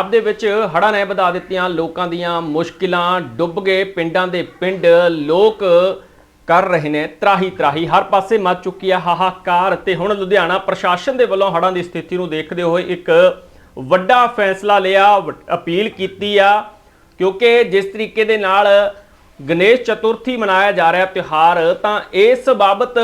ਪੰਜਾਬ ਦੇ ਵਿੱਚ ਹੜ੍ਹਾਂ ਨੇ ਵਧਾ ਦਿੱਤੀਆਂ, ਲੋਕਾਂ ਦੀਆਂ ਮੁਸ਼ਕਿਲਾਂ ਡੁੱਬ ਗਏ। ਪਿੰਡਾਂ ਦੇ ਪਿੰਡ ਲੋਕ ਕਰ ਰਹੇ ਨੇ ਤਰਾਹੀ ਤਰਾਹੀ ਹਰ ਪਾਸੇ ਮੱਚ ਚੁੱਕੀ ਆ ਹਾਹਾਕਾਰ ਤੇ ਹੁਣ ਲੁਧਿਆਣਾ ਪ੍ਰਸ਼ਾਸਨ ਦੇ ਵੱਲੋਂ ਹੜ੍ਹਾਂ ਦੀ ਸਥਿਤੀ ਨੂੰ ਦੇਖਦੇ ਹੋਏ ਇੱਕ ਵੱਡਾ ਫੈਸਲਾ ਲਿਆ ਵ- ਅਪੀਲ ਕੀਤੀ ਆ, ਕਿਉਂਕਿ ਜਿਸ ਤਰੀਕੇ ਦੇ ਨਾਲ ਗਣੇਸ਼ ਚਤੁਰਥੀ ਮਨਾਇਆ ਜਾ ਰਿਹਾ ਤਿਉਹਾਰ, ਤਾਂ ਇਸ ਬਾਬਤ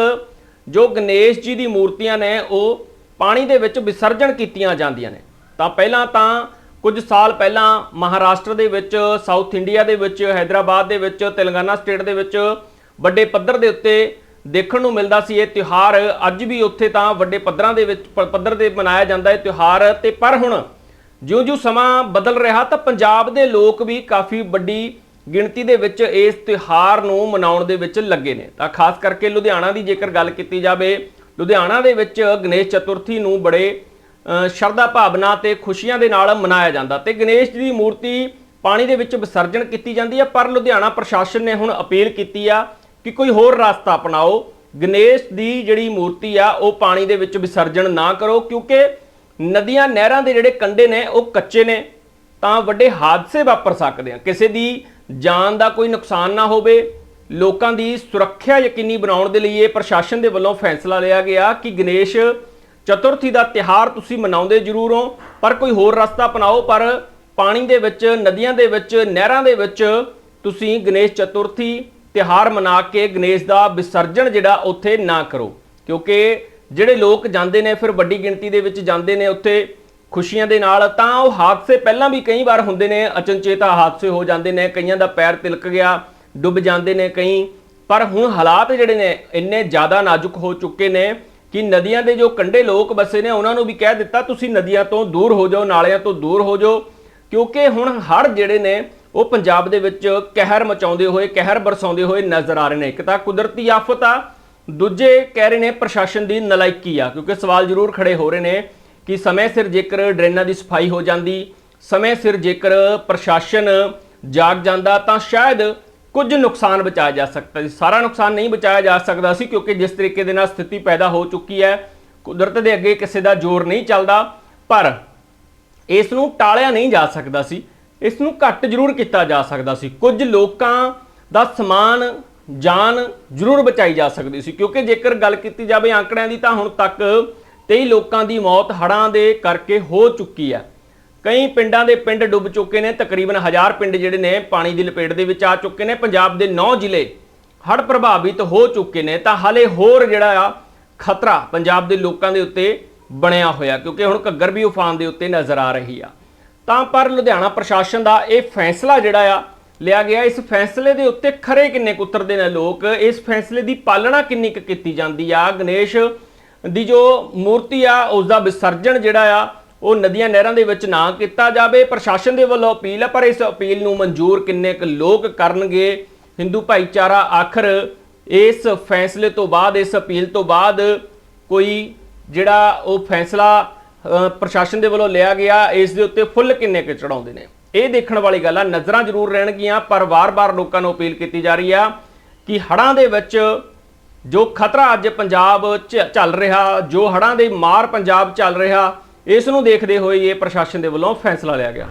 ਜੋ ਗਣੇਸ਼ ਜੀ ਦੀ ਮੂਰਤੀਆਂ ਨੇ, ਉਹ ਪਾਣੀ ਦੇ ਵਿੱਚ ਵਿਸਰਜਨ ਕੀਤੀਆਂ ਜਾਂਦੀਆਂ ਨੇ। ਤਾਂ ਪਹਿਲਾਂ ਤਾਂ ਕੁਝ ਸਾਲ ਪਹਿਲਾਂ ਮਹਾਰਾਸ਼ਟਰ ਦੇ ਵਿੱਚ ਸਾਊਥ ਇੰਡੀਆ ਦੇ ਵਿੱਚ, ਹైదరాబాద్ ਦੇ ਵਿੱਚ, ਤੇਲੰਗਾਨਾ ਸਟੇਟ ਦੇ ਵਿੱਚ ਵੱਡੇ ਪੱਧਰ ਦੇ ਉੱਤੇ ਦੇਖਣ ਨੂੰ ਮਿਲਦਾ ਸੀ ਇਹ ਤਿਉਹਾਰ। ਅੱਜ ਵੀ ਉੱਥੇ ਤਾਂ ਵੱਡੇ ਪੱਧਰਾਂ ਦੇ ਵਿੱਚ ਪੱਧਰ ਤੇ ਮਨਾਇਆ ਜਾਂਦਾ ਹੈ ਤਿਉਹਾਰ। ਤੇ ਪਰ ਹੁਣ ਜਿਉਂ-ਜਿਉਂ ਸਮਾਂ ਬਦਲ ਰਿਹਾ ਤਾਂ ਪੰਜਾਬ ਦੇ ਲੋਕ ਵੀ ਕਾਫੀ ਵੱਡੀ ਗਿਣਤੀ ਦੇ ਵਿੱਚ ਇਸ ਤਿਉਹਾਰ ਨੂੰ ਮਨਾਉਣ ਦੇ ਵਿੱਚ ਲੱਗੇ ਨੇ। ਤਾਂ ਖਾਸ ਕਰਕੇ ਲੁਧਿਆਣਾ ਦੀ ਜੇਕਰ ਗੱਲ ਕੀਤੀ ਜਾਵੇ, ਲੁਧਿਆਣਾ ਦੇ ਵਿੱਚ ਗਣੇਸ਼ ਚਤੁਰਥੀ ਨੂੰ ਬੜੇ ਸ਼ਰਧਾ ਭਾਵਨਾ ਤੇ ਖੁਸ਼ੀਆਂ ਦੇ ਨਾਲ ਮਨਾਇਆ ਜਾਂਦਾ ਤੇ ਗਣੇਸ਼ ਜੀ ਦੀ ਮੂਰਤੀ ਪਾਣੀ ਦੇ ਵਿੱਚ ਵਿਸਰਜਨ ਕੀਤੀ ਜਾਂਦੀ ਹੈ, ਪਰ ਲੁਧਿਆਣਾ ਪ੍ਰਸ਼ਾਸਨ ਨੇ ਹੁਣ ਅਪੀਲ ਕੀਤੀ ਆ ਕਿ ਕੋਈ ਹੋਰ ਰਸਤਾ ਅਪਣਾਓ। ਗਣੇਸ਼ ਦੀ ਜਿਹੜੀ ਮੂਰਤੀ ਆ, ਉਹ ਪਾਣੀ ਦੇ ਵਿੱਚ ਵਿਸਰਜਨ ਨਾ ਕਰੋ, ਕਿਉਂਕਿ ਨਦੀਆਂ ਨਹਿਰਾਂ ਦੇ ਜਿਹੜੇ ਕੰਢੇ ਨੇ, ਉਹ ਕੱਚੇ ਨੇ, ਤਾਂ ਵੱਡੇ ਹਾਦਸੇ ਵਾਪਰ ਸਕਦੇ ਆ। ਕਿਸੇ ਦੀ ਜਾਨ ਦਾ ਕੋਈ ਨੁਕਸਾਨ ਨਾ ਹੋਵੇ, ਲੋਕਾਂ ਦੀ ਸੁਰੱਖਿਆ ਯਕੀਨੀ ਬਣਾਉਣ ਦੇ ਲਈ ਇਹ ਪ੍ਰਸ਼ਾਸਨ ਦੇ ਵੱਲੋਂ ਫੈਸਲਾ ਲਿਆ ਗਿਆ ਕਿ ਗਣੇਸ਼ ਚਤੁਰਥੀ ਦਾ ਤਿਹਾਰ ਤੁਸੀਂ ਮਨਾਉਂਦੇ ਜ਼ਰੂਰ ਹੋ, ਪਰ ਕੋਈ ਹੋਰ ਰਸਤਾ ਅਪਣਾਓ, ਪਰ ਪਾਣੀ ਦੇ ਵਿੱਚ, ਨਦੀਆਂ ਦੇ ਵਿੱਚ, ਨਹਿਰਾਂ ਦੇ ਵਿੱਚ ਤੁਸੀਂ ਗਣੇਸ਼ ਚਤੁਰਥੀ ਤਿਹਾਰ ਮਨਾ ਕੇ ਗਣੇਸ਼ ਦਾ ਵਿਸਰਜਨ ਜਿਹੜਾ ਉੱਥੇ ਨਾ ਕਰੋ। ਕਿਉਂਕਿ ਜਿਹੜੇ ਲੋਕ ਜਾਂਦੇ ਨੇ, ਫਿਰ ਵੱਡੀ ਗਿਣਤੀ ਦੇ ਵਿੱਚ ਜਾਂਦੇ ਨੇ ਉੱਥੇ ਖੁਸ਼ੀਆਂ ਦੇ ਨਾਲ, ਤਾਂ ਉਹ ਹਾਦਸੇ ਪਹਿਲਾਂ ਵੀ ਕਈ ਵਾਰ ਹੁੰਦੇ ਨੇ, ਅਚਨਚੇਤਾ ਹਾਦਸੇ ਹੋ ਜਾਂਦੇ ਨੇ, ਕਈਆਂ ਦਾ ਪੈਰ ਤਿਲਕ ਗਿਆ, ਡੁੱਬ ਜਾਂਦੇ ਨੇ ਕਈ। ਪਰ ਹੁਣ ਹਾਲਾਤ ਜਿਹੜੇ ਨੇ, ਇੰਨੇ ਜ਼ਿਆਦਾ ਨਾਜ਼ੁਕ ਹੋ ਚੁੱਕੇ ਨੇ ਕਿ ਨਦੀਆਂ ਦੇ ਜੋ ਕੰਢੇ ਲੋਕ ਬਸੇ ਨੇ, ਉਹਨਾਂ ਨੂੰ ਵੀ ਕਹਿ ਦਿੱਤਾ, ਤੁਸੀਂ ਨਦੀਆਂ ਤੋਂ ਦੂਰ ਹੋ ਜਾਓ, ਨਾਲਿਆਂ ਤੋਂ ਦੂਰ ਹੋ ਜਾਓ। ਕਿਉਂਕਿ ਹੁਣ ਹੜ੍ਹ ਜਿਹੜੇ ਨੇ, ਉਹ ਪੰਜਾਬ ਦੇ ਵਿੱਚ ਕਹਿਰ ਮਚਾਉਂਦੇ ਹੋਏ, ਕਹਿਰ ਬਰਸਾਉਂਦੇ ਹੋਏ ਨਜ਼ਰ ਆ ਰਹੇ ਨੇ। ਇੱਕ ਤਾਂ ਕੁਦਰਤੀ ਆਫਤ ਆ, ਦੂਜੇ ਕਹਿ ਰਹੇ ਨੇ ਪ੍ਰਸ਼ਾਸਨ ਦੀ ਨਲਾਇਕੀ ਆ, ਕਿਉਂਕਿ ਸਵਾਲ ਜ਼ਰੂਰ ਖੜੇ ਹੋ ਰਹੇ ਨੇ ਕਿ ਸਮੇਂ ਸਿਰ ਜੇਕਰ ਡਰੇਨਾਂ ਦੀ ਸਫ਼ਾਈ ਹੋ ਜਾਂਦੀ, ਸਮੇਂ ਸਿਰ ਜੇਕਰ ਪ੍ਰਸ਼ਾਸਨ ਜਾਗ ਜਾਂਦਾ, ਤਾਂ ਸ਼ਾਇਦ ਕੁਝ ਨੁਕਸਾਨ ਬਚਾਇਆ ਜਾ ਸਕਦਾ ਸੀ। ਸਾਰਾ ਨੁਕਸਾਨ ਨਹੀਂ ਬਚਾਇਆ ਜਾ ਸਕਦਾ ਸੀ ਕਿਉਂਕਿ ਜਿਸ ਤਰੀਕੇ ਦੇ ਨਾਲ ਸਥਿਤੀ ਪੈਦਾ ਹੋ ਚੁੱਕੀ ਹੈ, ਕੁਦਰਤ ਦੇ ਅੱਗੇ ਕਿਸੇ ਦਾ ਜ਼ੋਰ ਨਹੀਂ ਚੱਲਦਾ, ਪਰ ਇਸ ਨੂੰ ਟਾਲਿਆ ਨਹੀਂ ਜਾ ਸਕਦਾ ਸੀ। ਇਸ ਨੂੰ ਘੱਟ ਜ਼ਰੂਰ ਕੀਤਾ ਜਾ ਸਕਦਾ ਸੀ। ਕੁਝ ਲੋਕਾਂ ਦਾ ਸਮਾਨ, ਜਾਨ ਜ਼ਰੂਰ ਬਚਾਈ ਜਾ ਸਕਦੀ ਸੀ ਕਿਉਂਕਿ ਜੇਕਰ ਗੱਲ ਕੀਤੀ ਜਾਵੇ ਆંકੜਿਆਂ ਦੀ ਤਾਂ ਹੁਣ ਤੱਕ 23 ਲੋਕਾਂ ਦੀ ਮੌਤ ਹੜ੍ਹਾਂ ਦੇ ਕਰਕੇ ਹੋ ਚੁੱਕੀ ਹੈ। ਕਈ ਪਿੰਡਾਂ ਦੇ ਪਿੰਡ ਡੁੱਬ ਚੁੱਕੇ ਨੇ, ਤਕਰੀਬਨ 1000 ਪਿੰਡ ਜਿਹੜੇ ਨੇ ਪਾਣੀ ਦੀ ਲਪੇਟ ਦੇ ਵਿੱਚ ਆ ਚੁੱਕੇ ਨੇ। ਪੰਜਾਬ ਦੇ 9 ਜ਼ਿਲ੍ਹੇ ਹੜ੍ਹ ਪ੍ਰਭਾਵਿਤ ਹੋ ਚੁੱਕੇ ਨੇ, ਤਾਂ ਹਾਲੇ ਹੋਰ ਜਿਹੜਾ ਆ ਖਤਰਾ ਪੰਜਾਬ ਦੇ ਲੋਕਾਂ ਦੇ ਉੱਤੇ ਬਣਿਆ ਹੋਇਆ, ਕਿਉਂਕਿ ਹੁਣ ਘੱਗਰ ਵੀ ਉਫਾਨ ਦੇ ਉੱਤੇ ਨਜ਼ਰ ਆ ਰਹੀ ਆ। ਤਾਂ ਪਰ ਲੁਧਿਆਣਾ ਪ੍ਰਸ਼ਾਸਨ ਦਾ ਇਹ ਫੈਸਲਾ ਜਿਹੜਾ ਆ ਲਿਆ ਗਿਆ, ਇਸ ਫੈਸਲੇ ਦੇ ਉੱਤੇ ਖਰੇ ਕਿੰਨੇ ਕੁ ਉਤਰਦੇ ਨੇ ਲੋਕ? ਇਸ ਫੈਸਲੇ ਦੀ ਪਾਲਣਾ ਕਿੰਨੀ ਕੁ ਕੀਤੀ ਜਾਂਦੀ ਆ? ਗਣੇਸ਼ ਦੀ ਜੋ ਮੂਰਤੀ ਆ ਉਸ ਦਾ ਵਿਸਰਜਣ ਜਿਹੜਾ ਆ ਉਹ ਨਦੀਆਂ ਨਹਿਰਾਂ ਦੇ ਵਿੱਚ ਨਾ ਕੀਤਾ ਜਾਵੇ। ਪ੍ਰਸ਼ਾਸਨ ਦੇ ਵੱਲੋਂ ਅਪੀਲ ਹੈ, ਪਰ ਇਸ ਅਪੀਲ ਨੂੰ ਮਨਜ਼ੂਰ ਕਿੰਨੇ ਕੁ ਲੋਕ ਕਰਨਗੇ? ਹਿੰਦੂ ਭਾਈਚਾਰਾ ਆਖਰ ਇਸ ਫੈਸਲੇ ਤੋਂ ਬਾਅਦ, ਇਸ ਅਪੀਲ ਤੋਂ ਬਾਅਦ ਕੋਈ ਜਿਹੜਾ ਉਹ ਫੈਸਲਾ ਪ੍ਰਸ਼ਾਸਨ ਦੇ ਵੱਲੋਂ ਲਿਆ ਗਿਆ, ਇਸ ਦੇ ਉੱਤੇ ਫੁੱਲ ਕਿੰਨੇ ਕੁ ਚੜਾਉਂਦੇ ਨੇ? ਇਹ ਦੇਖਣ ਵਾਲੀ ਗੱਲ ਆ, ਨਜ਼ਰਾਂ ਜ਼ਰੂਰ ਰਹਿਣਗੀਆਂ, ਪਰ ਵਾਰ-ਵਾਰ ਲੋਕਾਂ ਨੂੰ ਅਪੀਲ ਕੀਤੀ ਜਾ ਰਹੀ ਆ ਕਿ ਹੜ੍ਹਾਂ ਦੇ ਵਿੱਚ ਜੋ ਖਤਰਾ ਅੱਜ ਪੰਜਾਬ 'ਚ ਚੱਲ ਰਿਹਾ, ਜੋ ਹੜ੍ਹਾਂ ਦੇ ਮਾਰ ਪੰਜਾਬ ਚੱਲ ਰਿਹਾ ਇਸ ਨੂੰ ਦੇਖਦੇ ਹੋਏ ਇਹ ਪ੍ਰਸ਼ਾਸਨ ਦੇ ਵੱਲੋਂ ਫੈਸਲਾ ਲਿਆ ਗਿਆ।